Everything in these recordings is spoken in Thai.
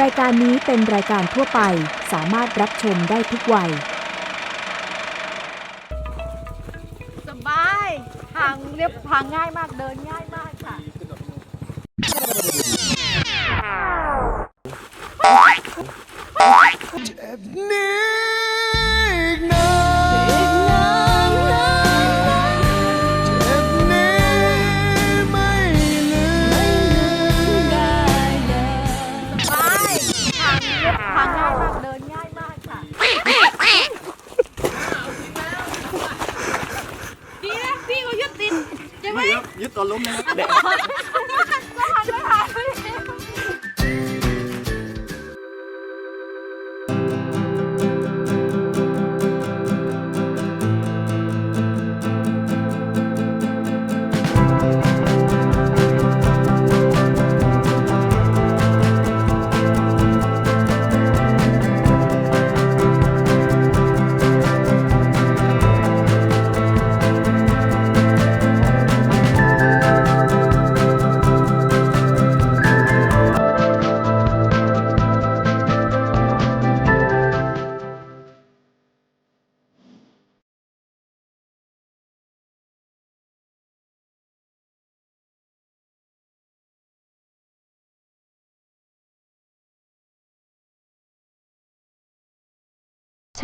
รายการนี้เป็นรายการทั่วไปสามารถรับชมได้ทุกวัย สบายทางเรียบทางง่ายมากเดินง่าย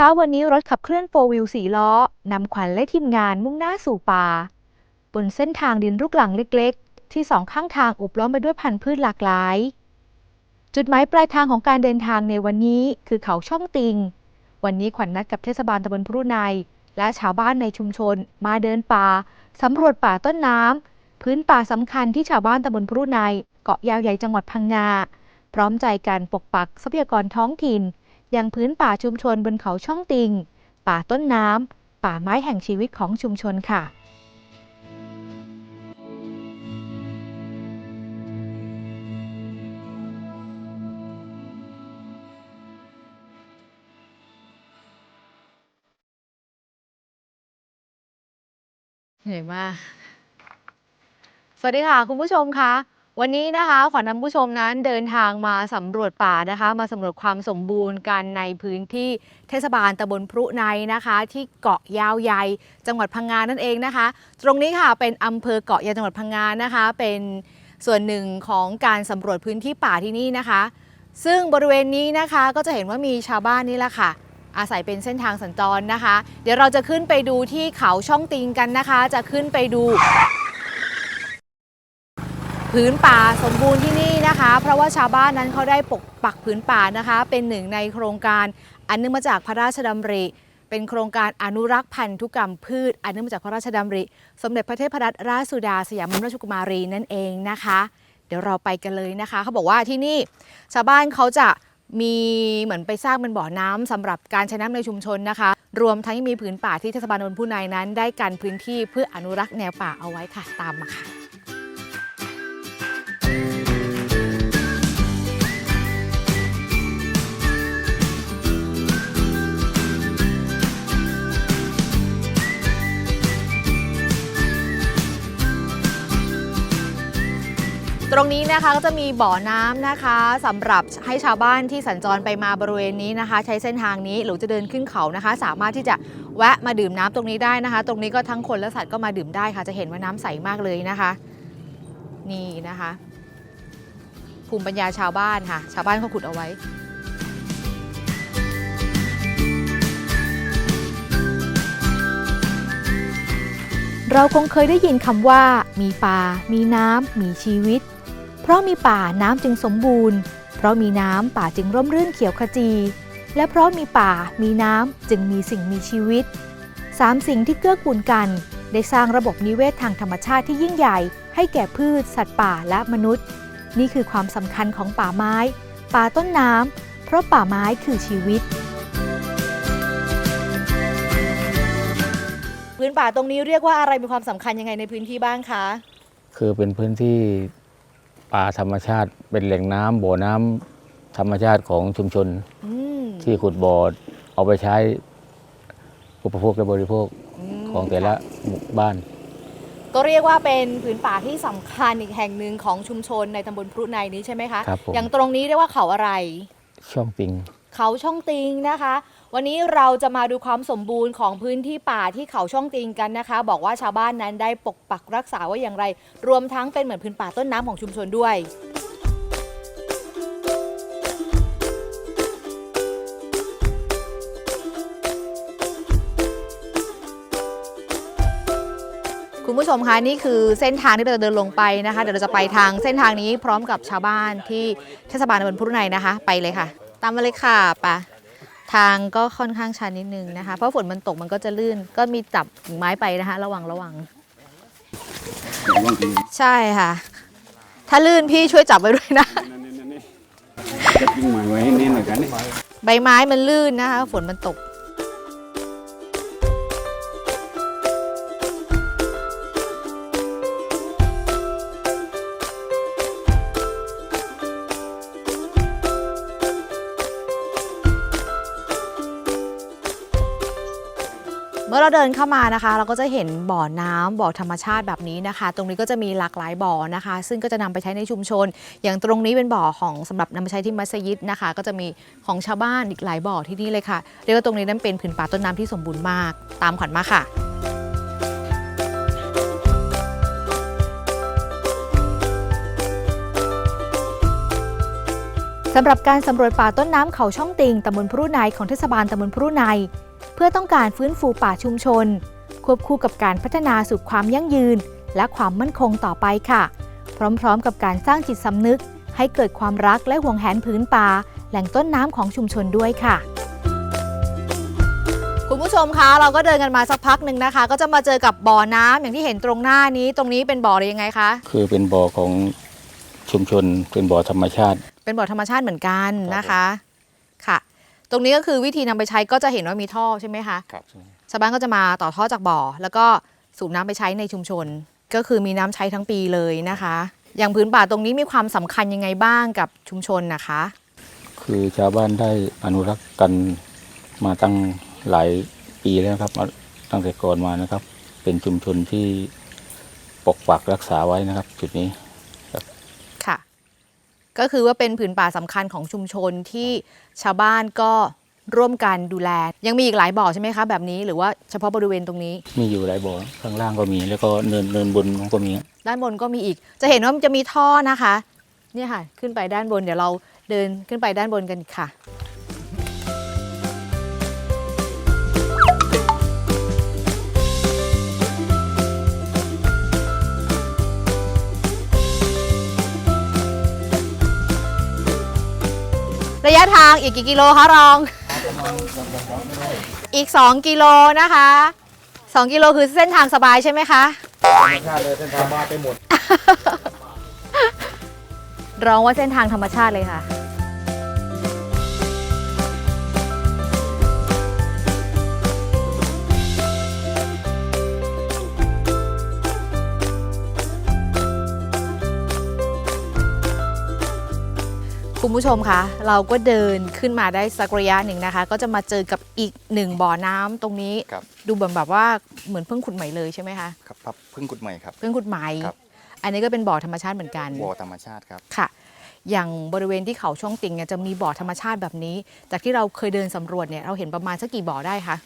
ช้าวันนี้รถขับเคลื่อนโฟวิวสี่ล้อนำขวัญและทีมงานมุ่งหน้าสู่ป่า บนเส้นทางดินลูกหลังเล็กๆ ที่สองข้างทางอุบล้อมไปด้วยพันธุ์พืชหลากหลาย จุดหมายปลายทางของการเดินทางในวันนี้คือเขาช่องติง วันนี้ขวัญนัดกับเทศบาลตำบลพรุในและชาวบ้านในชุมชน มาเดินป่าสำรวจป่าต้นน้ำพื้นป่าสำคัญที่ชาวบ้านตำบลพรุในเกาะยาวใหญ่จังหวัดพังงาพร้อมใจกันปกปักทรัพยากรท้องถิ่น อยังพื้นป่าชุมชนบนเขาช่องติง ป่าต้นน้ำ ป่าไม้แห่งชีวิตของชุมชนค่ะเหนื่อยมาก สวัสดีค่ะ คุณผู้ชมคะ วันนี้นะคะขวัญนำผู้ชมนั้นเดินทางมาสำรวจป่านะคะ มาสำรวจความสมบูรณ์กันในพื้นที่เทศบาลตำบลพรุในนะคะ ที่เกาะยาวใหญ่จังหวัดพังงานั่นเองนะคะ ตรงนี้ค่ะเป็นอำเภอเกาะยาวจังหวัดพังงานะคะ เป็นส่วนหนึ่งของการสำรวจพื้นที่ป่าที่นี่นะคะ ซึ่งบริเวณนี้นะคะก็จะเห็นว่ามีชาวบ้านนี่แหละค่ะ อาศัยเป็นเส้นทางสัญจรนะคะ เดี๋ยวเราจะขึ้นไปดูที่เขาช่องติงกันนะคะ จะขึ้นไปดู พื้นป่าสมบูรณ์ที่นี่นะคะ เพราะว่าชาวบ้านนั้นเขาได้ปกปักพื้นป่านะคะ เป็นหนึ่งในโครงการอันเนื่องมาจากพระราชดำริ เป็นโครงการอนุรักษ์พันธุกรรมพืช อันเนื่องมาจากพระราชดำริ สมเด็จพระเทพรัตนราชสุดา สยามบรมราชกุมารีนั่นเองนะคะ เดี๋ยวเราไปกันเลยนะคะ เขาบอกว่าที่นี่ชาวบ้านเขาจะมีเหมือนไปสร้างเป็นบ่อน้ำสำหรับการใช้น้ำในชุมชนนะคะ รวมทั้งมีผืนป่าที่เทศบาลนนทผู้ในนั้น ได้กันพื้นที่เพื่ออนุรักษ์แนวป่าเอาไว้ค่ะตามมาค่ะ ตรงนี้นะคะก็จะมีบ่อน้ำนะคะสำหรับให้ชาวบ้านที่สัญจรไปมาบริเวณนี้นะคะ ใช้เส้นทางนี้หรือจะเดินขึ้นเขานะคะ สามารถที่จะแวะมาดื่มน้ำตรงนี้ได้นะคะ ตรงนี้ก็ทั้งคนและสัตว์ก็มาดื่มได้ค่ะ จะเห็นว่าน้ำใสมากเลยนะคะ นี่นะคะ ภูมิปัญญาชาวบ้านค่ะ ชาวบ้านเขาขุดเอาไว้เราคงเคยได้ยินคำว่า มีป่า มีน้ำ มีชีวิต เพราะมีป่าน้ำจึงสมบูรณ์ เพราะมีน้ำป่าจึงร่มรื่นเขียวขจี และเพราะมีป่า มีน้ำจึงมีสิ่งมีชีวิตสามสิ่งที่เกื้อกูลกัน ได้สร้างระบบนิเวศทางธรรมชาติที่ยิ่งใหญ่ ให้แก่พืช สัตว์ป่าและมนุษย์ นี่คือความสำคัญของป่าไม้ ป่าต้นน้ำเพราะป่าไม้คือชีวิต พื้นป่าตรงนี้เรียกว่าอะไรมีความสำคัญยังไงในพื้นที่บ้างคะ คือเป็นพื้นที่ป่าธรรมชาติเป็นแหล่งน้ำบ่อน้ำธรรมชาติของชุมชนอืมที่ขุดบ่อเอาไปใช้อุปโภคและบริโภคมของแต่ละหมู่บ้าน ก็เรียกว่าเป็นผืนป่าที่สำคัญอีกแห่งหนึ่งของชุมชนในตำบลพรุในนี้ใช่ไหมคะครับผมอย่างตรงนี้เรียกว่าเขาอะไร ช่องติง เขาช่องติงนะคะ วันนี้เราจะมาดูความสมบูรณ์ของพื้นที่ป่าที่เขาช่องติงกันนะคะ บอกว่าชาวบ้านนั้นได้ปกปักรักษาไว้อย่างไร รวมทั้งเป็นเหมือนพื้นป่าต้นน้ำของชุมชนด้วย คุณผู้ชมคะนี่คือเส้นทางที่เราจะเดินลงไปนะคะเดี๋ยวเราจะไปทางเส้นทางนี้พร้อมกับชาวบ้านที่เทศบาลตำบลพุทธไนนะคะ ไปเลยค่ะ ตามมาเลยค่ะปะทางก็ค่อนข้างชันนิดนึงนะคะ เพราะฝนมันตกมันก็จะลื่น ก็มีจับกิ่งไม้ไปนะคะ ระวังระวัง ใช่ค่ะ ถ้าลื่นพี่ช่วยจับไว้ด้วยนะจะปิ้งหมายไว้ให้แน่นหน่อยกันนี่ใบไม้มันลื่นนะคะ ฝนมันตก เมื่อเราเดินเข้ามานะคะ เราก็จะเห็นบ่อน้ำบ่อธรรมชาติแบบนี้นะคะ ตรงนี้ก็จะมีหลากหลายบ่อนะคะ ซึ่งก็จะนำไปใช้ในชุมชน อย่างตรงนี้เป็นบ่อของสำหรับนำไปใช้ที่มัสยิดนะคะ ก็จะมีของชาวบ้านอีกหลายบ่อที่นี่เลยค่ะเรียกว่าตรงนี้นั้นเป็นผืนป่าต้นน้ำที่สมบูรณ์มาก ตามขวัญมาค่ะสำหรับการสำรวจป่าต้นน้ำเขาช่องติงตำบลพรุในของเทศบาลตำบลพรุใน เพื่อต้องการฟื้นฟูป่าชุมชน ควบคู่กับการพัฒนาสู่ความยั่งยืน และความมั่นคงต่อไปค่ะ พร้อมๆ กับการสร้างจิตสำนึก ให้เกิดความรักและห่วงแหนผืนป่าแหล่งต้นน้ำของชุมชนด้วยค่ะคุณผู้ชมคะเราก็เดินกันมาสักพักหนึ่งนะคะ ก็จะมาเจอกับบ่อน้ำอย่างที่เห็นตรงหน้านี้ ตรงนี้เป็นบ่ออะไรยังไงคะคือเป็นบ่อของชุมชนเป็นบ่อธรรมชาติ เป็นบ่อธรรมชาติเหมือนกันครับนะคะค่ะ ตรงนี้ก็คือวิธีนำไปใช้ก็จะเห็นว่ามีท่อใช่ไหมคะครับชาวบ้านก็จะมาต่อท่อจากบ่อ แล้วก็สูบน้ำไปใช้ในชุมชน ก็คือมีน้ำใช้ทั้งปีเลยนะคะ อย่างพื้นป่าตรงนี้มีความสำคัญยังไงบ้างกับชุมชนนะคะ คือชาวบ้านได้อนุรักษ์กันมาตั้งหลายปีแล้วครับเอาตั้งแต่ก่อนมานะครับ เป็นชุมชนที่ปกปักรักษาไว้นะครับ จุดนี้ค่ะ ก็คือว่าเป็นผืนป่าสำคัญของชุมชนที่ชาวบ้านก็ร่วมกันดูแล ยังมีอีกหลายบ่อใช่ไหมคะแบบนี้หรือว่าเฉพาะบริเวณตรงนี้ มีอยู่หลายบ่อข้างล่างก็มี แล้วก็เนินเนินบนก็มี ด้านบนก็มีอีก จะเห็นว่ามันจะมีท่อนะคะ เนี่ยค่ะ ขึ้นไปด้านบนเดี๋ยวเราเดินขึ้นไปด้านบนกันค่ะ ยะทางอีกกี่กิโลคะรอง อีก 2 กิโลนะคะ 2 กิโลคือเส้นทางสบายใช่ไหมคะร้องว่าเส้นทางธรรมชาติเลยค่ะ คุณผู้ชมคะเราก็เดินขึ้นมาได้สักระยะหนึ่งนะคะ ก็จะมาเจอกับอีกหนึ่งบ่อน้ำตรงนี้ ครับ ดูเหมือนแบบว่าเหมือนเพิ่งขุดใหม่เลยใช่ไหมคะครับครับเพึ่งกุดใหม่ครับ เพิ่งขุดใหม่ ครับ อันนี้ก็เป็นบ่อธรรมชาติเหมือนกันบ่อธรรมชาติครับ ค่ะ อย่างบริเวณที่เขาช่องติงเนี่ยจะมีบ่อธรรมชาติแบบนี้ จากที่เราเคยเดินสำรวจเนี่ยเราเห็นประมาณสักกี่บ่อได้คะ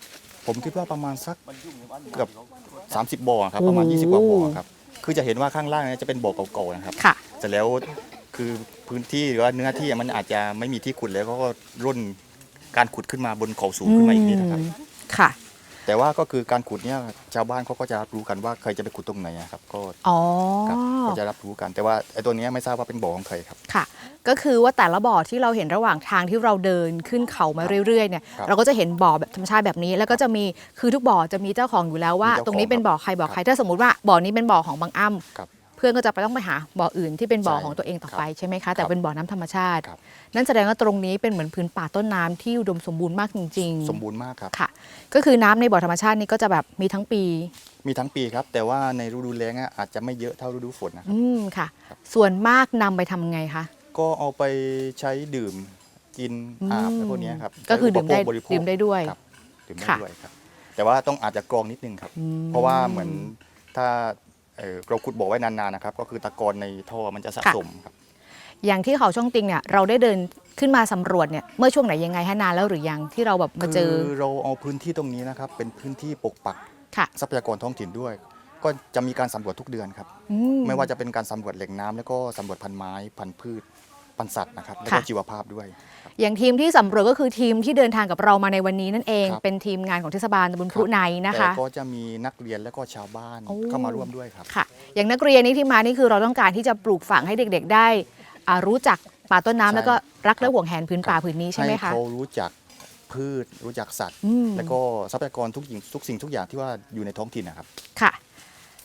ผมคิดว่าประมาณสักเกือบ30บ่อครับประมาณ20กว่าบ่อครับคือจะเห็นว่าข้างล่างเนี่ยจะเป็นบ่อเก่าๆนะครับค่ะ เสร็จแล้วคือ พื้นที่หรือว่าเนื้อที่มันอาจจะไม่มีที่ขุดแล้วเขาก็ร่นการขุดขึ้นมาบนเขาสูงขึ้นมาอีกนิดนะครับ ค่ะ แต่ว่าก็คือการขุดเนี่ยชาวบ้านเขาก็จะรับรู้กันว่าใครจะไปขุดตรงไหนอะครับ ก็อ๋อครับก็จะรับรู้กัน แต่ว่าไอ้ตัวเนี้ยไม่ทราบว่าเป็นบ่อของใครครับ ค่ะ ก็คือว่าแต่ละบ่อที่เราเห็นระหว่างทางที่เราเดินขึ้นเขามาเรื่อยๆเนี่ยครับเราก็จะเห็นบ่อแบบธรรมชาติแบบนี้ แล้วก็จะมีคือทุกบ่อจะมีเจ้าของอยู่แล้วว่า มีเจ้าของตรงนี้เป็นบ่อใครบ่อใครถ้าสมมติว่าบ่อนี้เป็นบ่อของบางอ้ำครับ เพื่อนก็จะไปต้องไปหาบ่ออื่นที่เป็นบ่อใช่ของตัวเองต่อครับไปใช่ไหมคะแต่ครับเป็นบ่อน้ำธรรมชาติครับนั่นแสดงว่าตรงนี้เป็นเหมือนพื้นป่าต้นน้ำที่อุดมสมบูรณ์มากจริง ๆ สมบูรณ์มากครับค่ะ ก็คือน้ำในบ่อธรรมชาตินี้ก็จะแบบมีทั้งปี มีทั้งปีครับ แต่ว่าในฤดูแล้งอะอาจจะไม่เยอะเท่าฤดูฝนนะครับอืมค่ะครับส่วนมากนำไปทำไงคะก็เอาไปใช้ดื่มกินอืมอาบอะไรพวกเนี้ยครับก็คือดื่มได้ใช้ปโภคบริโภคดื่มได้ด้วยครับดื่มได้ค่ะด้วยครับแต่ว่าต้องอาจจะกรองนิดนึงครับอืมเพราะว่าเหมือนถ้า เอ่อเราขุดบ่อไว้นานๆนะครับ ก็คือตะกอนในท่อมันจะสะค่ะสมครับอย่างที่เขาช่องติงเนี่ยเราได้เดินขึ้นมาสำรวจเนี่ยเมื่อช่วงไหนยังไงฮะนานแล้วหรือยังที่เราแบบมาเจอ คือเราเอาพื้นที่ตรงนี้นะครับ เป็นพื้นที่ปกปักค่ะ ทรัพยากรท้องถิ่นด้วย ก็จะมีการสำรวจทุกเดือนครับ อืไม่ว่าจะเป็นการสำรวจแหล่งน้ำแล้วก็สำรวจพันธุ์ไม้พันธุ์พืช พันธุ์สัตว์นะครับแล้วก็ค่ะ ชีวภาพด้วย อย่างทีมที่สำรวจก็คือทีมที่เดินทางกับเรามาในวันนี้นั่นเอง ครับ เป็นทีมงานของเทศบาลตำบลพลุในนะคะ แต่ก็จะมีนักเรียนแล้วก็ชาวบ้านโอ้ เข้ามาร่วมด้วยครับ ค่ะ อย่างนักเรียนนี่ที่มานี่คือเราต้องการที่จะปลูกฝังให้เด็กๆ ได้อ่ารู้จักป่าต้นน้ำใช่แล้วก็รักและครับห่วงแหนพื้นป่าพื้นนี้ใช่ไหมให้คะ เขารู้จักพืชรู้จักสัตว์ อืม แล้วก็ทรัพยากรทุกสิ่งทุกสิ่งทุกอย่างที่ว่าอยู่ในท้องถิ่นนะครับ ค่ะ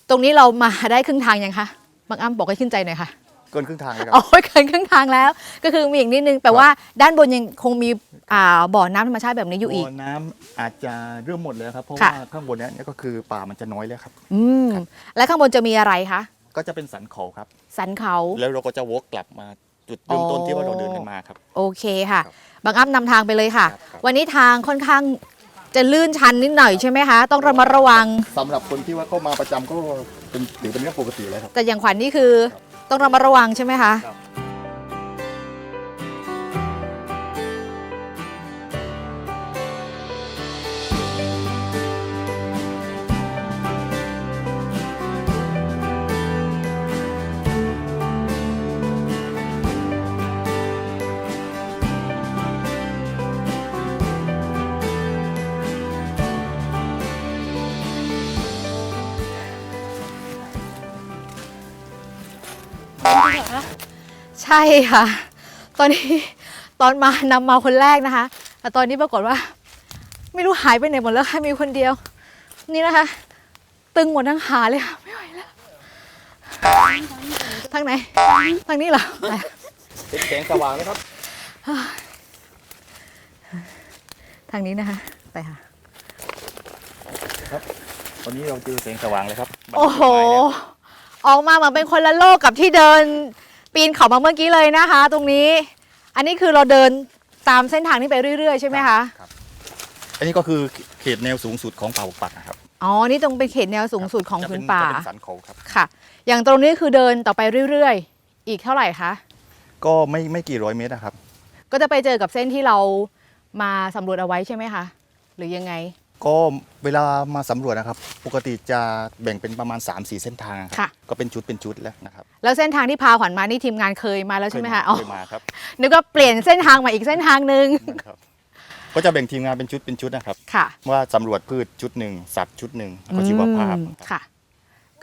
ตรงนี้เรามาได้ครึ่งทางยังคะบางอ้ำบอกให้ขึ้นใจหน่อยค่ะ เกินครึ่งทางเลยครัโอ้ยเกินครึ่งทางแล้ว ก็คือมีอีกนิดนึงแปลว่าด้านบนยังคงมีอ่าบ่อน้ำธรรมชาติแบบนี้อยู่อีกบ่อน้ำอาจจะเริ่มหมดแล้วครับ เพราะค่ะ ว่าข้างบนเนี้ยก็คือป่ามันจะน้อยแล้วครับ อืมและข้างบนจะมีอะไรคะ ก็จะเป็นสันเขาครับ สันเขา แล้วเราก็จะวกกลับมาจุดเริ่มต้นที่ว่าเราเดินกันมาครับ โอเคค่ะครับบางอ้ำนำทางไปเลยค่ะ ครับครับ วันนี้ทางค่อนข้างจะลื่นชันนิดหน่อยใช่ไหมคะ ต้องระมัดระวัง สำหรับคนที่ว่าเข้ามาประจำก็เป็นถือเป็นเรื่องปกติแล้วครับ แต่อย่างขวัญนี่คือ ต้องระมัดระวังใช่ไหมคะ ครับ ใช่ค่ะ ตอนนี้ตอนมานำมาคนแรกนะคะแต่ตอนนี้ปรากฏว่า ไม่รู้หายไปไหนหมดแล้วค่ะมีคนเดียว นี่นะคะ ตึงหมดทั้งขาเลยค่ะไม่ไหวแล้วทางไหนทางนี้เหรอไปเป็นแสงสว่างนะครับ ทางนี้นะคะ ไปค่ะตอนนี้เราเจอแสงสว่างเลยครับ โอ้โห บันทึกหมายแล้วออกมาเหมือนเป็นคนละโลกกับที่เดิน ปีนเขามาเมื่อกี้เลยนะคะ ตรงนี้ อันนี้คือเราเดินตามเส้นทางนี้ไปเรื่อยๆ ใช่ไหมคะรับอันนี้ก็คือเขตแนวสูงสุดของป่าปกปักนะครับอ๋อนี่ตรงเป็นเขตแนวสูงสุดของจะพื้เป็นป่าจะเป็นสันเขาครับ ค่ะ อย่างตรงนี้คือเดินต่อไปเรื่อยๆ อีกเท่าไหร่คะก็ไม่ไม่กี่ร้อยเมตรนะครับ ก็จะไปเจอกับเส้นที่เรามาสำรวจเอาไว้ใช่ไหมคะหรือยังไง ก็เวลามาสำรวจนะครับ ปกติจะแบ่งเป็นประมาณ 3-4 เส้นทางรับค่ะ ก็เป็นชุดเป็นชุดแล้วนะครับแล้วเส้นทางที่พาขวัญมานี่ทีมงานเคยมาแล้วใช่ไหมคะอ๋อเคยมาครับนึกว่าเปลี่ยนเส้นทางมาอีกเส้นทางหนึ่งครับ ก็จะแบ่งทีมงานเป็นชุดเป็นชุดนะครับ ค่ะว่าสำรวจพืชชุดหนึ่งสัตว์ชุดหนึ่งแล้วก็ชีวภาพ อืมนะครับค่ะ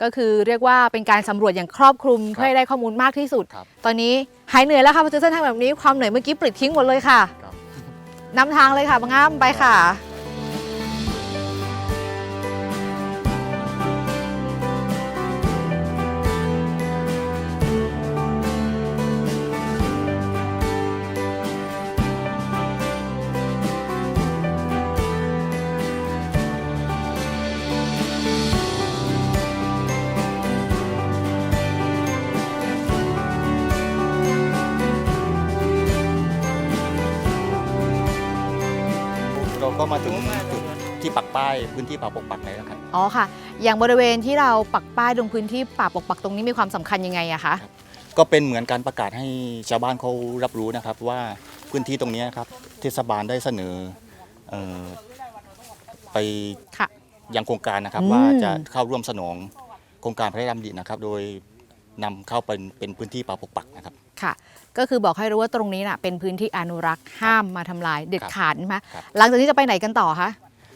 ก็คือเรียกว่าเป็นการสำรวจอย่างครอบคลุมเพื่อให้ได้ข้อมูลมากที่สุด ครับ ตอนนี้หายเหนื่อยแล้วค่ะพอเจอเส้นทางแบบนี้ความเหนื่อยเมื่อกี้ปลิดทิ้งหมดเลยค่ะครับ นำทางเลยค่ะบางอ้ำไปค่ะ ปักป้ายพื้นที่ป่าปกปักแล้วครับ อ๋อค่ะ อย่างบริเวณที่เราปักป้ายลงพื้นที่ป่าปกปักตรงนี้มีความสำคัญยังไงอะคะ ก็เป็นเหมือนการประกาศให้ชาวบ้านเขารับรู้นะครับว่าพื้นที่ตรงนี้ครับเทศบาลได้เสนอเอ่อไปค่ะ ยังโครงการนะครับ อืม ว่าจะเข้าร่วมสนองโครงการพระราชดำรินะครับ โดยนำเข้าเป็นเป็นพื้นที่ป่าปกปักนะครับ ค่ะ ก็คือบอกให้รู้ว่าตรงนี้น่ะเป็นพื้นที่อนุรักษ์ห้ามมาทำลายเด็ดขาดใช่ไหมครับ หลังจากนี้จะไปไหนกันต่อคะ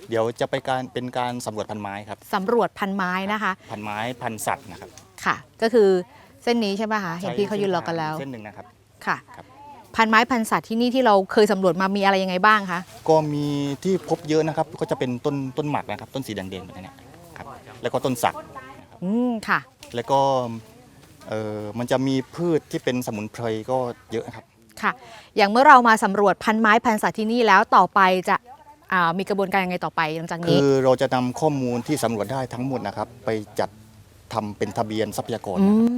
เดี๋ยวจะไปการเป็นการสำรวจพันไม้ครับสำรวจพันไม้นะคะ พันไม้พันสัตว์นะครับค่ะ ก็คือเส้นนี้ใช่ไหมคะเห็นพี่เขายืนรอกันแล้วเส้นหนึ่งนะครับค่ะ ครับ พันไม้พันสัตว์ที่นี่ที่เราเคยสำรวจมามีอะไรยังไงบ้างคะก็มีที่พบเยอะนะครับ ก็จะเป็นต้นต้นหมากนะครับ ต้นสีแดงๆแบบนี้ครับแล้วก็ต้นสักอืมค่ะ แล้วก็เออมันจะมีพืชที่เป็นสมุนไพรก็เยอะนะครับ ค่ะ อย่างเมื่อเรามาสำรวจพันไม้พันสัตว์ที่นี่แล้วต่อไปจะอ่า มีกระบวนการยังไงต่อไปหลังจากคืนี้อเราจะนำข้อมูลที่สำรวจได้ทั้งหมดนะครับ ไปจัดทำเป็นทะเบียนทรัพยากรอืนะครับ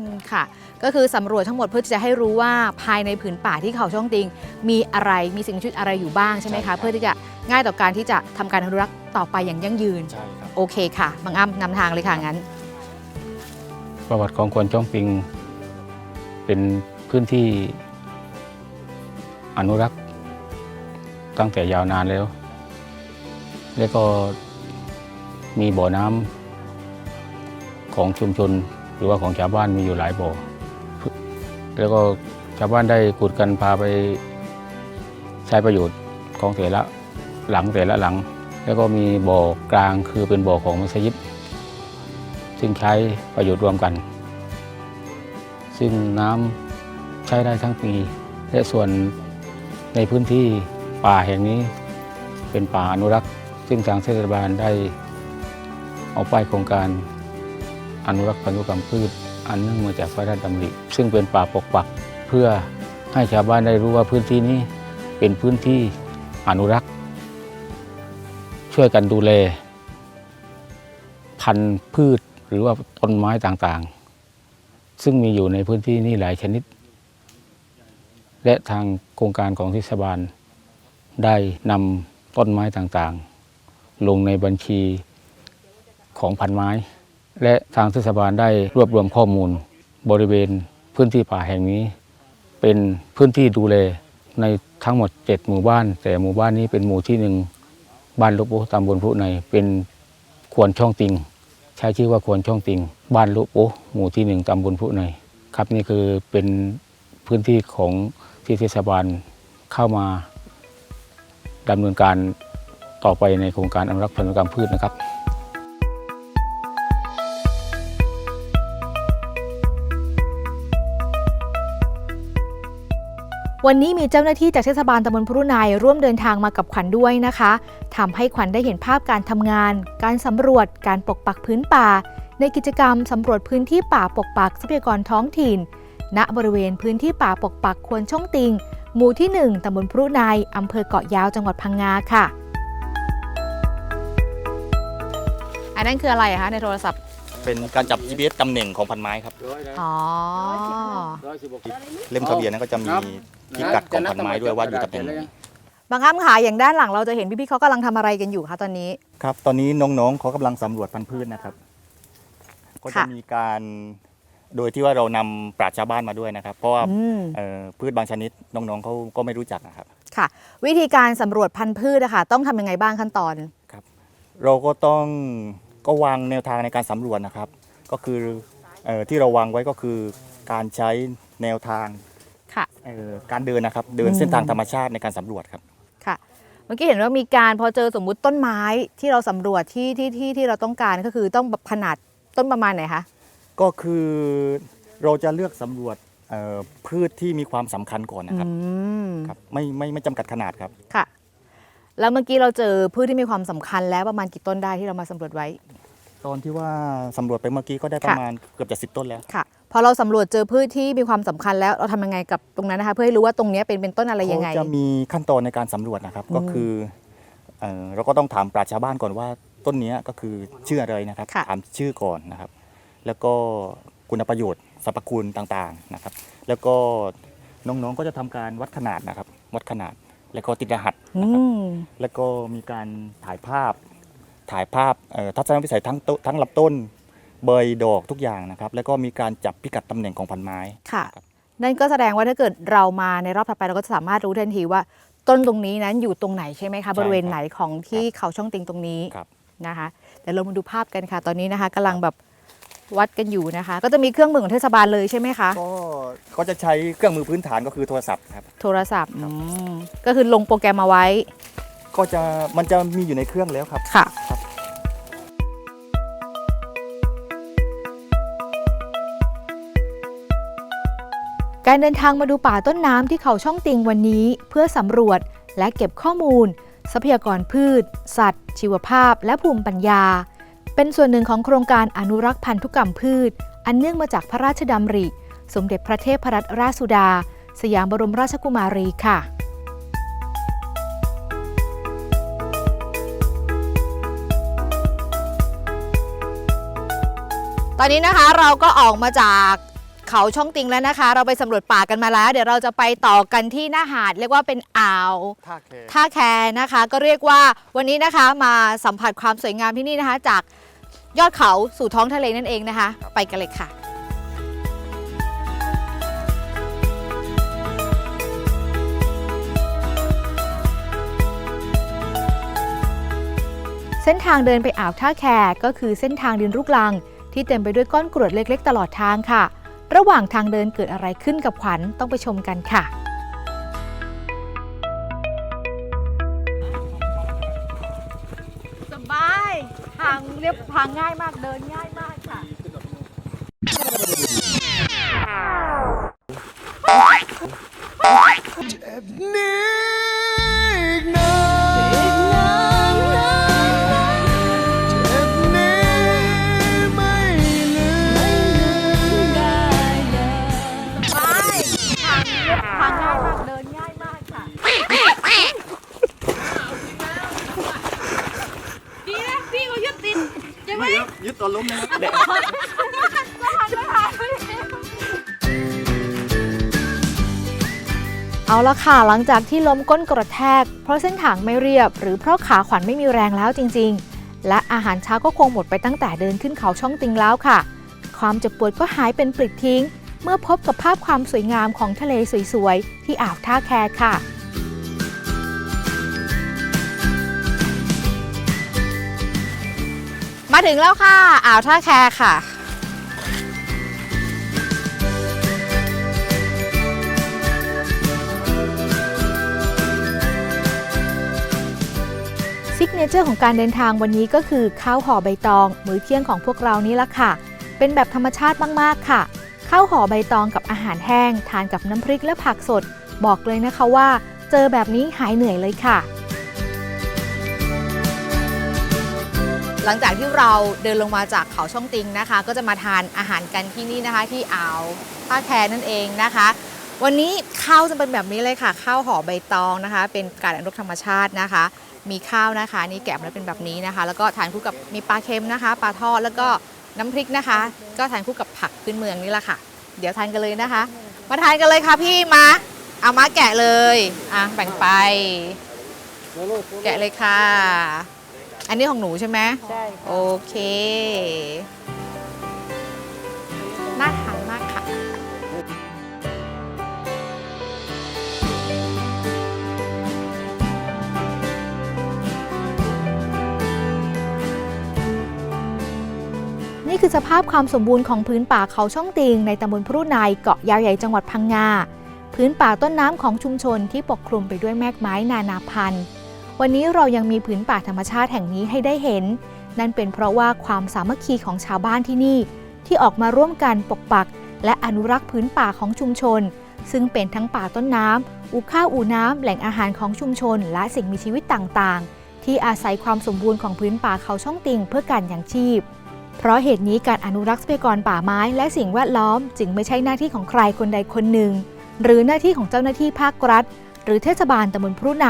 มค่ะ ก็คือสำรวจทั้งหมดเพื่อที่จะให้รู้ว่าภายในผืนป่าที่เขาช่องติง มีอะไรมีสิ่งมีชีวิตอะไรอยู่บ้างใช่ไหมใช่ครัคะบเพื่อที่จะง่ายต่อการที่จะทำการอนุรักษ์ต่อไปอย่างยั่งยืน ใช่ครับ โอเคค่ะ บางอ้ำนำทางเลยค่ะงั้น ประวัติของควนจ้องปิง เป็นพื้นที่อนุรักษ์ตั้งแต่ยาวนานแล้ว แล้วก็มีบ่อน้ำของชุมชน หรือว่าของชาวบ้านมีอยู่หลายบ่อ แล้วก็ชาวบ้านได้ขุดกันพาไปใช้ประโยชน์ของแต่ละหลังแต่ละหลัง แล้วก็มีบ่อกลางคือเป็นบ่อของมัสยิดซึ่งใช้ประโยชน์รวมกัน ซึ่งน้ำใช้ได้ทั้งปี และส่วนในพื้นที่ป่าแห่งนี้เป็นป่าอนุรักษ์ ซึ่งทางเทศบาลได้เอาป้ายโครงการอนุรักษ์พันธุกรรมพืช อันเนื่องมาจากพระราชดำริ ซึ่งเป็นป่าปกปักเพื่อให้ชาวบ้านได้รู้ว่าพื้นที่นี้เป็นพื้นที่อนุรักษ์ ช่วยกันดูแล พันธุ์พืชหรือว่าต้นไม้ต่างๆ ซึ่งมีอยู่ในพื้นที่นี้หลายชนิด และทางโครงการของเทศบาลได้นำต้นไม้ต่างๆ ลงในบัญชีของพันไม้ และทางเทศบาลได้รวบรวมข้อมูลบริเวณพื้นที่ป่าแห่งนี้ เป็นพื้นที่ดูแลในทั้งหมด 7 หมู่บ้าน แต่หมู่บ้านนี้เป็นหมู่ที่หนึ่งบ้านลุกโบตำบลพรุในเป็นควรช่องติง ใช้ชื่อว่าควรช่องติง บ้านลุโปหมู่ที่หนึ่งตำบลพรุในครับนี่คือเป็นพื้นที่ของที่เทศบาลเข้ามาดำเนินการ ต่อไปในโครงการอนุรักษ์พันธุกรรมพืชนะครับวันนี้มีเจ้าหน้าที่จากเทศบาลตำบลพรุนายร่วมเดินทางมากับขวัญด้วยนะคะทำให้ขวัญได้เห็นภาพการทำงาน การสำรวจ การปกปักพื้นป่า ในกิจกรรมสำรวจพื้นที่ป่าปกปักทรัพยากรท้องถิ่น ณบริเวณพื้นที่ป่าปกปักควรช่องติง หมู่ที่ 1ตำบลพรุนายอำเภอเกาะยาวจังหวัดพังงาค่ะ อันนั้นคืออะไรอะคะในโทรศัพท์ เป็นการจับ GPS ตำแหน่งของพันไม้ครับ อ๋อ เล่มทะเบียนนั้นก็จะมีพิกัดของพันไม้ด้วยว่าอยู่ตำแหน่งไหนบางครั้งขาอย่างด้านหลังเราจะเห็นพี่ๆเขากำลังทำอะไรกันอยู่คะตอนนี้ ครับ ตอนนี้น้องๆเขากำลังสำรวจพันธุ์พืชนะครับ ก็จะค่ะมีการโดยที่ว่าเรานำปราชญ์ชาวบ้านมาด้วยนะครับ เพราะว่าอืม เอ่อพืชบางชนิดน้องๆเขาก็ไม่รู้จักนะครับ ค่ะ วิธีการสำรวจพันธุ์พืชอะค่ะต้องทำยังไงบ้างขั้นตอน เราก็ต้อง ก็วางแนวทางในการสำรวจนะครับ ก็คือเออที่เราวางไว้ก็คือการใช้แนวทางค่ะเอ่อการเดินนะครับ เดินอืมเส้นทางธรรมชาติในการสำรวจครับค่ะเมื่อกี้เห็นว่ามีการพอเจอสมมุติต้นไม้ที่เราสำรวจที่ที่ที่ที่เราต้องการก็คือต้องแบบขนาดต้นประมาณไหนคะก็คือเราจะเลือกสำรวจเอ่อพืชที่มีความสำคัญก่อนนะครับอืมครับไม่ไม่ไม่จำกัดขนาดครับค่ะ แล้วเมื่อกี้เราเจอพืชที่มีความสำคัญแล้วประมาณกี่ต้นได้ที่เรามาสำรวจไว้ ตอนที่ว่าสำรวจไปเมื่อกี้ก็ได้ประมาณเกือบจะสิบต้นแล้ว ค่ะ พอเราสำรวจเจอพืชที่มีความสำคัญแล้วเราทำยังไงกับตรงนั้นนะคะ เพื่อให้รู้ว่าตรงเนี้ยเป็นเป็นต้นอะไรยังไง เขาจะมีขั้นตอนในการสำรวจนะครับอืมก็คือเอ่อเราก็ต้องถามปราชญ์ชาวบ้านก่อนว่าต้นเนี้ยก็คือชื่ออะไรนะครับ ค่ะ ถามชื่อก่อนนะครับ แล้วก็คุณประโยชน์สรรพคุณต่างๆนะครับ แล้วก็น้องๆก็จะทำการวัดขนาดนะครับ วัดขนาด แล้วก็ติดรหัสอืนะครับมแล้วก็มีการถ่ายภาพถ่ายภาพเอ่อทัศนวิสัยทั้งต้นทั้งลำต้นเบยดอกทุกอย่างนะครับ แล้วก็มีการจับพิกัดตำแหน่งของพันไม้ค่ะครับนั่นก็แสดงว่าถ้าเกิดเรามาในรอบถัดไปเราก็จะสามารถรู้ทันทีว่าต้นตรงนี้นั้นอยู่ตรงไหนใช่ไหมคะบริเวณไหนของที่เขาช่องติงตรงนี้ครับนะคะเดี๋ยวเรามาดูภาพกันค่ะ ตอนนี้นะคะกำลังแบบ วัดกันอยู่นะคะ ก็จะมีเครื่องมือของเทศบาลเลยใช่ไหมคะ ก็ก็จะใช้เครื่องมือพื้นฐานก็คือโทรศัพท์ครับ โทรศัพท์อืมก็คือลงโปรแกรมมาไว้ ก็จะมันจะมีอยู่ในเครื่องแล้วครับ ค่ะ ครับ การเดินทางมาดูป่าต้นน้ำที่เขาช่องติงวันนี้ เพื่อสำรวจและเก็บข้อมูล ทรัพยากรพืช สัตว์ ชีวภาพ และภูมิปัญญา เป็นส่วนหนึ่งของโครงการอนุรักษ์พันธุกรรมพืช อันเนื่องมาจากพระราชดำริ สมเด็จพระเทพรัตนราชสุดา สยามบรมราชกุมารีค่ะตอนนี้นะคะเราก็ออกมาจากเขาช่องติงแล้วนะคะ เราไปสำรวจป่ากันมาแล้ว เดี๋ยวเราจะไปต่อกันที่หน้าหาดเรียกว่าเป็นอ่าวท่าแคท่าแคนะคะ ก็เรียกว่าวันนี้นะคะมาสัมผัสความสวยงามที่นี่นะคะ จาก ยอดเขาสู่ท้องทะเลนั่นเองนะคะ ไปกันเลยค่ะ เส้นทางเดินไปอ่าวท่าแคก็คือเส้นทางดินรุกลัง ที่เต็มไปด้วยก้อนกรวดเล็กๆ ตลอดทางค่ะ ระหว่างทางเดินเกิดอะไรขึ้นกับขวัญต้องไปชมกันค่ะ เรียบทางง่ายมากเดินง่ายมากค่ะเจ็บนี้ ล้มนะครับเอาละค่ะหลังจากที่ล้มก้นกระแทก เพราะเส้นทางไม่เรียบ หรือเพราะขาขวัญไม่มีแรงแล้วจริง ๆ และอาหารเช้าก็คงหมดไปตั้งแต่เดินขึ้นเขาช่องติงแล้วค่ะ ความเจ็บปวดก็หายเป็นปลิดทิ้ง เมื่อพบกับภาพความสวยงามของทะเลสวยๆ ที่อ่าวท่าแคค่ะ ถึงแล้วค่ะ อ่าวท่าแคค่ะ ซิกเนเจอร์ของการเดินทางวันนี้ก็คือข้าวห่อใบตอง มื้อเที่ยงของพวกเรานี่ละค่ะ เป็นแบบธรรมชาติมาก ๆ ค่ะ ข้าวห่อใบตองกับอาหารแห้ง ทานกับน้ำพริกและผักสด บอกเลยนะคะว่า เจอแบบนี้หายเหนื่อยเลยค่ะ หลังจากที่เราเดินลงมาจากเขาช่องติงนะคะ ก็จะมาทานอาหารกันที่นี่นะคะที่อ่าวท่าแคนั่นเองนะคะ วันนี้ข้าวจะเป็นแบบนี้เลยค่ะ ข้าวห่อใบตองนะคะ เป็นการอนุรักษ์ธรรมชาตินะคะ มีข้าวนะคะ นี่แกะมาแล้วเป็นแบบนี้นะคะ แล้วก็ทานคู่กับมีปลาเค็มนะคะปลาทอดแล้วก็น้ำพริกนะคะ ก็ทานคู่กับผักพื้นเมืองนี่แหละค่ะ เดี๋ยวทานกันเลยนะคะ มาทานกันเลยค่ะพี่มาเอามาแกะเลยอะแบ่งไป แกะเลยค่ะ อันนี้ของหนูใช่ไหมใช่โอเค น่าทานมากค่ะ นี่คือสภาพความสมบูรณ์ของพื้นป่าเขาช่องติงในตำบลพรุนายเกาะยาวใหญ่จังหวัดพังงา พื้นป่าต้นน้ำของชุมชนที่ปกคลุมไปด้วยแมกไม้นานาพันธุ์ วันนี้เรายังมีพื้นป่าธรรมชาติแห่งนี้ให้ได้เห็น นั่นเป็นเพราะว่าความสามัคคีของชาวบ้านที่นี่ ที่ออกมาร่วมกันปกปัก และอนุรักษ์พื้นป่าของชุมชน ซึ่งเป็นทั้งป่าต้นน้ำอู่ข้าวอู่น้ำแหล่งอาหารของชุมชน และสิ่งมีชีวิตต่างๆ ที่อาศัยความสมบูรณ์ของพื้นป่าเขาช่องติงเพื่อการยังชีพ เพราะเหตุนี้การอนุรักษ์ทรัพยากรป่าไม้และสิ่งแวดล้อม จึงไม่ใช่หน้าที่ของใครคนใดคนหนึ่ง หรือหน้าที่ของเจ้าหน้าที่ภาครัฐ หรือเทศบาลตำบลพรุใน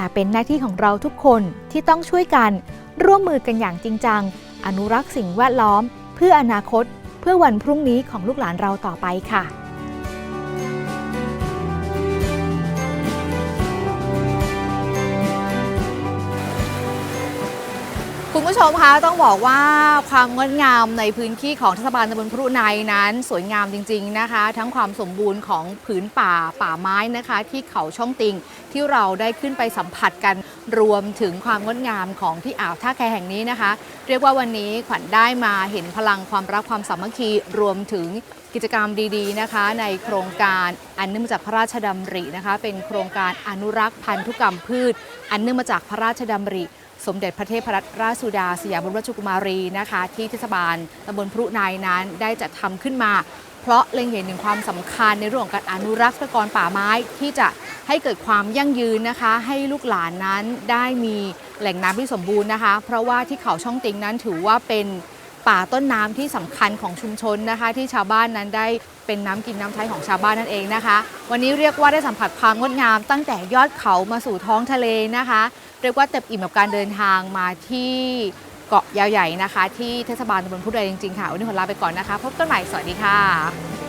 แต่เป็นหน้าที่ของเราทุกคนที่ต้องช่วยกัน ร่วมมือกันอย่างจริงจัง อนุรักษ์สิ่งแวดล้อม เพื่ออนาคต เพื่อวันพรุ่งนี้ของลูกหลานเราต่อไปค่ะ ชมคะต้องบอกว่าความงดงามในพื้นที่ของเทศบาลตำบลพรุในนั้น สวยงามจริง ๆนะคะ ทั้งความสมบูรณ์ของผืนป่าป่าไม้นะคะ ที่เขาช่องติงที่เราได้ขึ้นไปสัมผัสกันรวมถึงความงดงามของที่อ่าวท่าแคแห่งนี้นะคะ เรียกว่าวันนี้ขวัญได้มาเห็นพลังความรักความสามัคคีรวมถึงกิจกรรมดีๆนะคะ ในโครงการอันเนื่องมาจากพระราชดำรินะคะ เป็นโครงการอนุรักษ์พันธุกรรมพืช อันเนื่องมาจากพระราชดำริ สมเด็จพระเทพรัตนราชสุดาสยามบรมราชกุมารีนะคะ ที่เทศบาลตำบลพรุนายนั้นได้จัดทำขึ้นมา เพราะเล็งเห็นถึงความสำคัญในเรื่องของการอนุรักษ์ทรัพยากรป่าไม้ที่จะให้เกิดความยั่งยืนนะคะ ให้ลูกหลานนั้นได้มีแหล่งน้ำที่สมบูรณ์นะคะ เพราะว่าที่เขาช่องติงนั้นถือว่าเป็นป่าต้นน้ำที่สำคัญของชุมชนนะคะ ที่ชาวบ้านนั้นได้เป็นน้ำกินน้ำใช้ของชาวบ้านนั่นเองนะคะ วันนี้เรียกว่าได้สัมผัสความงดงามตั้งแต่ยอดเขามาสู่ท้องทะเลนะคะ เรียกว่าเต็มอิ่มกับการเดินทางมาที่เกาะยาวใหญ่นะคะ ที่เทศบาลตำบลพุทธใดจริงๆค่ะวันนี้ขอลาไปก่อนนะคะ พบกันใหม่สวัสดีค่ะ